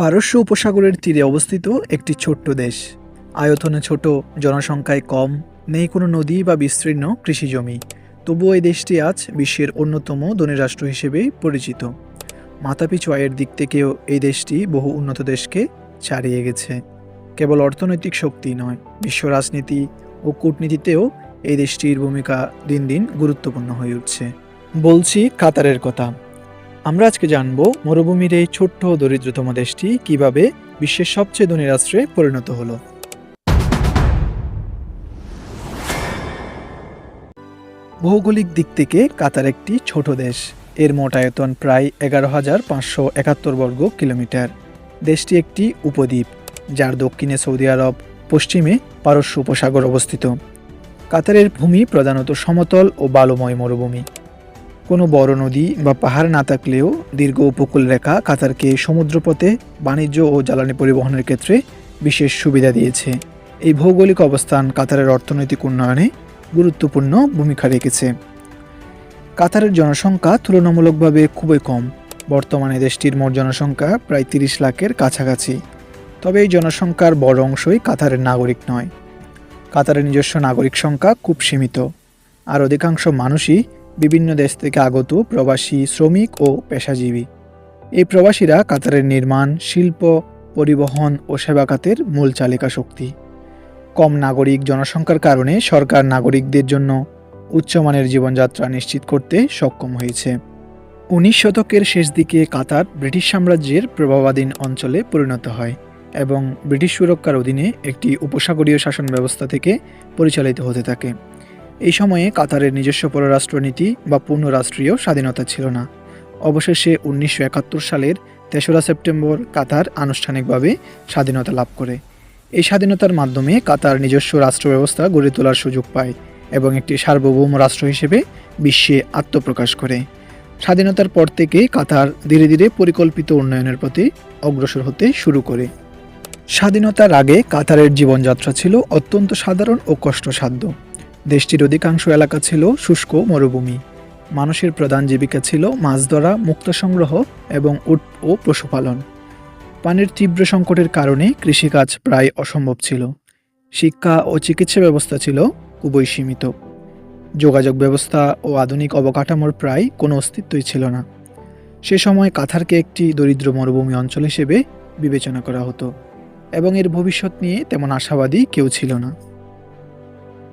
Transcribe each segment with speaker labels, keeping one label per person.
Speaker 1: পারস্য উপসাগরের তীরে অবস্থিত একটি ছোট্ট দেশ। আয়তনে ছোট, জনসংখ্যায় কম, নেই কোনো নদী বা বিস্তীর্ণ কৃষিজমি তবুও এই দেশটি আজ বিশ্বের অন্যতম ধনী রাষ্ট্র হিসেবে পরিচিত। মাথাপিছু আয়ের দিক থেকেও এই দেশটি বহু উন্নত দেশকে ছাড়িয়ে গেছে। কেবল অর্থনৈতিক শক্তি নয়, বিশ্ব রাজনীতি ও কূটনীতিতেও এই দেশটির ভূমিকা দিন দিন গুরুত্বপূর্ণ হয়ে উঠছে। বলছি কাতারের কথা। আমরা আজকে জানব মরুভূমির এই ছোট্ট দরিদ্রতম দেশটি কীভাবে বিশ্বের সবচেয়ে ধনী রাষ্ট্রে পরিণত হলো। ভৌগোলিক দিক থেকে কাতার একটি ছোট দেশ। এর মোট আয়তন প্রায় এগারো হাজার পাঁচশো একাত্তর বর্গ কিলোমিটার। দেশটি একটি উপদ্বীপ, যার দক্ষিণে সৌদি আরব, পশ্চিমে পারস্য উপসাগর অবস্থিত। কাতারের ভূমি প্রধানত সমতল ও বালুময় মরুভূমি। কোনো বড় নদী বা পাহাড় না থাকলেও দীর্ঘ উপকূল রেখা কাতারকে সমুদ্রপথে বাণিজ্য ও জ্বালানি পরিবহনের ক্ষেত্রে বিশেষ সুবিধা দিয়েছে। এই ভৌগোলিক অবস্থান কাতারের অর্থনৈতিক উন্নয়নে গুরুত্বপূর্ণ ভূমিকা রেখেছে। কাতারের জনসংখ্যা তুলনামূলকভাবে খুবই কম। বর্তমানে দেশটির মোট জনসংখ্যা প্রায় তিরিশ লাখের কাছাকাছি। তবে এই জনসংখ্যার বড় অংশই কাতারের নাগরিক নয়। কাতারের নিজস্ব নাগরিক সংখ্যা খুব সীমিত। আর অধিকাংশ মানুষই বিভিন্ন দেশ থেকে আগত প্রবাসী শ্রমিক ও পেশাজীবী। এই প্রবাসীরা কাতারের নির্মাণ, শিল্প, পরিবহন ও সেবা খাতের মূল চালিকা শক্তি। কম নাগরিক জনসংখ্যার কারণে সরকার নাগরিকদের জন্য উচ্চমানের জীবনযাত্রা নিশ্চিত করতে সক্ষম হয়েছে। উনিশ শতকের শেষ দিকে কাতার ব্রিটিশ সাম্রাজ্যের প্রভাবাধীন অঞ্চলে পরিণত হয় এবং ব্রিটিশ সুরক্ষার অধীনে একটি উপসাগরীয় শাসন ব্যবস্থা থেকে পরিচালিত হতে থাকে। এই সময়ে কাতারের নিজস্ব পররাষ্ট্রনীতি বা পূর্ণ রাষ্ট্রীয় স্বাধীনতা ছিল না। অবশেষে উনিশশো একাত্তর সালের তেসরা সেপ্টেম্বর কাতার আনুষ্ঠানিকভাবে স্বাধীনতা লাভ করে। এই স্বাধীনতার মাধ্যমে কাতার নিজস্ব রাষ্ট্র ব্যবস্থা গড়ে তোলার সুযোগ পায় এবং একটি সার্বভৌম রাষ্ট্র হিসেবে বিশ্বে আত্মপ্রকাশ করে। স্বাধীনতার পর থেকে কাতার ধীরে ধীরে পরিকল্পিত উন্নয়নের প্রতি অগ্রসর হতে শুরু করে। স্বাধীনতার আগে কাতারের জীবনযাত্রা ছিল অত্যন্ত সাধারণ ও কষ্টসাধ্য। দেশটির অধিকাংশ এলাকা ছিল শুষ্ক মরুভূমি। মানুষের প্রধান জীবিকা ছিল মাছ ধরা, মুক্ত সংগ্রহ এবং উট ও পশুপালন। পানির তীব্র সংকটের কারণে কৃষিকাজ প্রায় অসম্ভব ছিল। শিক্ষা ও চিকিৎসা ব্যবস্থা ছিল খুবই সীমিত। যোগাযোগ ব্যবস্থা ও আধুনিক অবকাঠামোর প্রায় কোনো অস্তিত্বই ছিল না। সে সময় কাতারকে একটি দরিদ্র মরুভূমি অঞ্চল হিসেবে বিবেচনা করা হতো এবং এর ভবিষ্যৎ নিয়ে তেমন আশাবাদী কেউ ছিল না।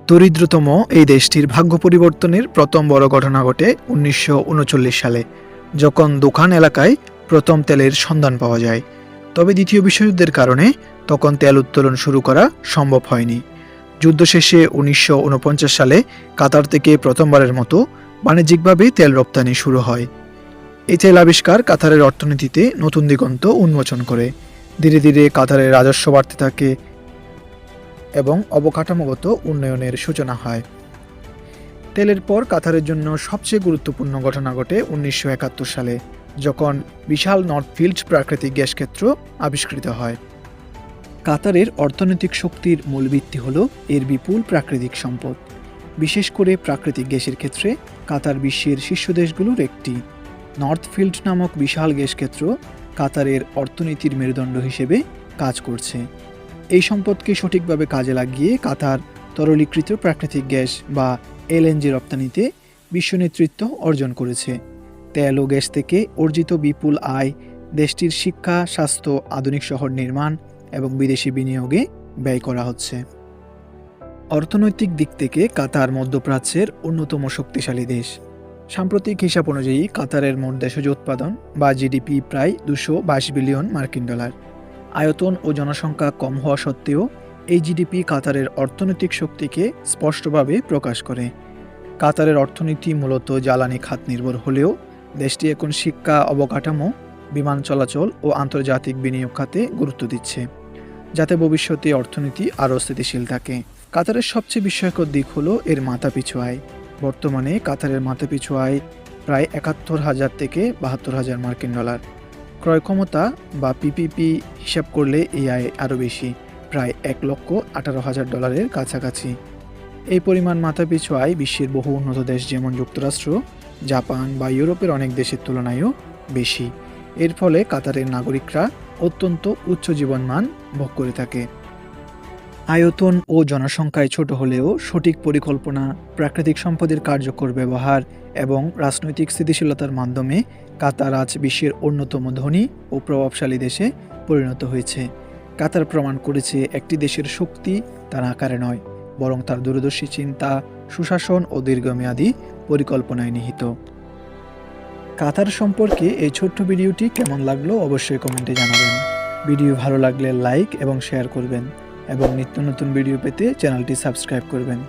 Speaker 1: দরিদ্রতম এই দেশটির ভাগ্য পরিবর্তনের প্রথম বড় ঘটনা ঘটে উনিশশো উনচল্লিশ সালে, যখন দোকান এলাকায় প্রথম তেলের সন্ধান পাওয়া যায়। তবে দ্বিতীয় বিশ্বযুদ্ধের কারণে তখন তেল উত্তোলন শুরু করা সম্ভব হয়নি। যুদ্ধ শেষে উনিশশো ঊনপঞ্চাশ সালে কাতার থেকে প্রথমবারের মতো বাণিজ্যিকভাবে তেল রপ্তানি শুরু হয়। এই তেল আবিষ্কার কাতারের অর্থনীতিতে নতুন দিগন্ত উন্মোচন করে। ধীরে ধীরে কাতারের রাজস্ব বাড়তে থাকে এবং অবকাঠামোগত উন্নয়নের সূচনা হয়। তেলের পর কাতারের জন্য সবচেয়ে গুরুত্বপূর্ণ ঘটনা ঘটে উনিশশো একাত্তর সালে, যখন বিশাল নর্থফিল্ড প্রাকৃতিক গ্যাস ক্ষেত্র আবিষ্কৃত হয়। কাতারের অর্থনৈতিক শক্তির মূল ভিত্তি হল এর বিপুল প্রাকৃতিক সম্পদ। বিশেষ করে প্রাকৃতিক গ্যাসের ক্ষেত্রে কাতার বিশ্বের শীর্ষ দেশগুলোর একটি। নর্থফিল্ড নামক বিশাল গ্যাস ক্ষেত্র কাতারের অর্থনীতির মেরুদণ্ড হিসেবে কাজ করছে। এই সম্পদকে সঠিকভাবে কাজে লাগিয়ে কাতার তরলীকৃত প্রাকৃতিক গ্যাস বা এলএনজি রপ্তানিতে বিশ্ব নেতৃত্ব অর্জন করেছে। তেল ও গ্যাস থেকে অর্জিত বিপুল আয় দেশটির শিক্ষা, স্বাস্থ্য, আধুনিক শহর নির্মাণ এবং বিদেশি বিনিয়োগে ব্যয় করা হচ্ছে। অর্থনৈতিক দিক থেকে কাতার মধ্যপ্রাচ্যের অন্যতম শক্তিশালী দেশ। সাম্প্রতিক হিসাব অনুযায়ী কাতারের মোট দেশজ উৎপাদন বা জিডিপি প্রায় দুশো বাইশ বিলিয়ন মার্কিন ডলার। আয়তন ও জনসংখ্যা কম হওয়া সত্ত্বেও, এই জিডিপি কাতারের অর্থনৈতিক শক্তিকে স্পষ্টভাবে প্রকাশ করে। কাতারের অর্থনীতি মূলত জ্বালানি খাত নির্ভর হলেও, দেশটি এখন শিক্ষা, অবকাঠামো, বিমান চলাচল ও আন্তর্জাতিক বিনিয়োগ খাতে গুরুত্ব দিচ্ছে, যাতে ভবিষ্যতে অর্থনীতি আরও স্থিতিশীল থাকে। কাতারের সবচেয়ে বিস্ময়কর দিক হল এর মাথাপিছু আয়। বর্তমানে কাতারের মাথাপিছু আয় প্রায় একাত্তর হাজার থেকে বাহাত্তর হাজার মার্কিন ডলার। ক্রয় ক্ষমতা বা পিপিপি হিসাব করলে এই আয় আরও বেশি, প্রায় এক লক্ষ আঠারো হাজার ডলারের কাছাকাছি। এই পরিমাণ মাথাপিছু আয় বিশ্বের বহু উন্নত দেশ যেমন যুক্তরাষ্ট্র, জাপান বা ইউরোপের অনেক দেশের তুলনায়ও বেশি। এর ফলে কাতারের নাগরিকরা অত্যন্ত উচ্চ জীবনমান ভোগ করে থাকে। আয়তন ও জনসংখ্যায় ছোট হলেও সঠিক পরিকল্পনা, প্রাকৃতিক সম্পদের কার্যকর ব্যবহার এবং রাজনৈতিক স্থিতিশীলতার মাধ্যমে কাতার আজ বিশ্বের অন্যতম ধনী ও প্রভাবশালী দেশে পরিণত হয়েছে। কাতার প্রমাণ করেছে একটি দেশের শক্তি তার আকারে নয়, বরং তার দূরদর্শী চিন্তা, সুশাসন ও দীর্ঘমেয়াদী পরিকল্পনায় নিহিত। কাতার সম্পর্কে এই ছোট্ট ভিডিওটি কেমন লাগল অবশ্যই কমেন্টে জানাবেন। ভিডিও ভালো লাগলে লাইক এবং শেয়ার করবেন। এবং নিত্য নতুন ভিডিও পেতে চ্যানেলটি সাবস্ক্রাইব করবেন।